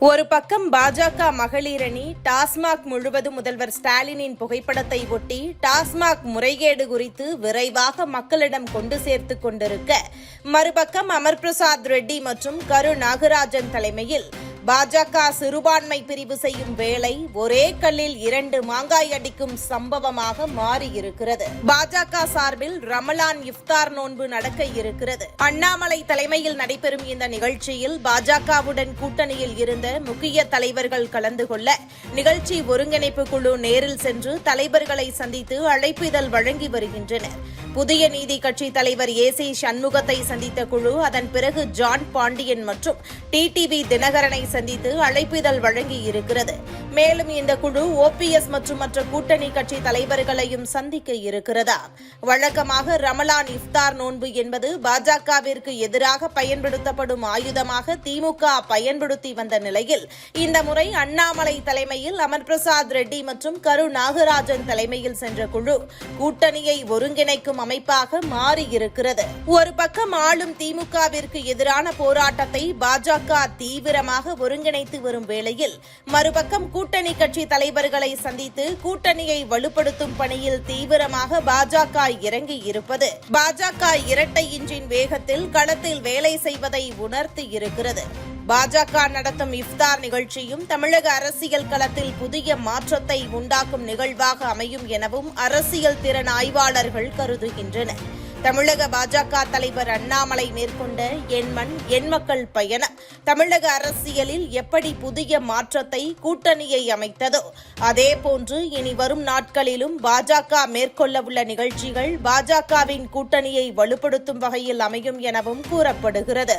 ஒரு பக்கம் பாஜக மகளிர் அணி டாஸ்மாக் முழுவதும் முதல்வர் ஸ்டாலினின் புகைப்படத்தை ஒட்டி டாஸ்மாக் முறைகேடு குறித்து விரைவாக மக்களிடம் கொண்டு சேர்த்து கொண்டிருக்க மறுபக்கம் அமர் பிரசாத் ரெட்டி மற்றும் கரு நாகராஜன் தலைமையில் பாஜக சிறுபான்மை பிரிவு செய்யும் வேலை ஒரே கல்லில் இரண்டு மாங்காய் அடிக்கும் சம்பவமாக மாறியிருக்கிறது. பாஜக சார்பில் ரமலான் இஃப்தார் நோன்பு நடக்க இருக்கிறது. அண்ணாமலை தலைமையில் நடைபெறும் இந்த நிகழ்ச்சியில் பாஜகவுடன் கூட்டணியில் இருந்த முக்கிய தலைவர்கள் கலந்து கொள்ள நிகழ்ச்சி ஒருங்கிணைப்பு குழு நேரில் சென்று தலைவர்களை சந்தித்து அழைப்பிதழ் வழங்கி வருகின்றனர். புதிய நீதி கட்சி தலைவர் ஏ சி சண்முகத்தை சந்தித்த குழு அதன் பிறகு ஜான் பாண்டியன் மற்றும் டிடிவி தினகரனை சந்தித்து அழைப்பிதழ் வழங்கி இருக்கிறது மேலும் இந்த குழு ஓபிஎஸ் மற்றும் மற்ற கூட்டணி கட்சி தலைவர்களையும் சந்திக்க இருக்கிறதா? வழக்கமாக ரமலான் இஃப்தார் நோன்பு என்பது பாஜகவிற்கு எதிராக பயன்படுத்தப்படும் ஆயுதமாக திமுக பயன்படுத்தி வந்த நிலையில் இந்த முறை அண்ணாமலை தலைமையில் அமர் பிரசாத் ரெட்டி மற்றும் கரு நாகராஜன் தலைமையில் சென்ற குழு கூட்டணியை ஒருங்கிணைக்கும் அமைப்பாக மாறியிருக்கிறது. ஒரு பக்கம் ஆளும் திமுகவிற்கு எதிரான போராட்டத்தை பாஜக தீவிரமாக ஒருங்கிணைத்து வரும் வேளையில் மறுபக்கம் கூட்டணி கட்சி தலைவர்களை சந்தித்து கூட்டணியை வலுப்படுத்தும் பணியில் தீவிரமாக பாஜக இறங்கி இருப்பது பாஜக இரட்டை இன்றின் வேகத்தில் களத்தில் வேலை செய்வதை உணர்த்தி இருக்கிறது. பாஜக நடத்தும் இஃப்தார் நிகழ்ச்சியும் தமிழக அரசியல் களத்தில் புதிய மாற்றத்தை உண்டாக்கும் நிகழ்வாக அமையும் எனவும் அரசியல் திறன் ஆய்வாளர்கள் கருதுகின்றனர். தமிழக பாஜக தலைவர் அண்ணாமலை மேற்கொண்ட என் மண் என் மக்கள் பயணம். தமிழக அரசியலில் எப்படி புதிய மாற்றத்தை கூட்டணியை அமைத்ததோ அதேபோன்று இனி வரும் நாட்களிலும் பாஜக மேற்கொள்ளவுள்ள நிகழ்ச்சிகள் பாஜகவின் கூட்டணியை வலுப்படுத்தும் வகையில் அமையும் எனவும் கூறப்படுகிறது.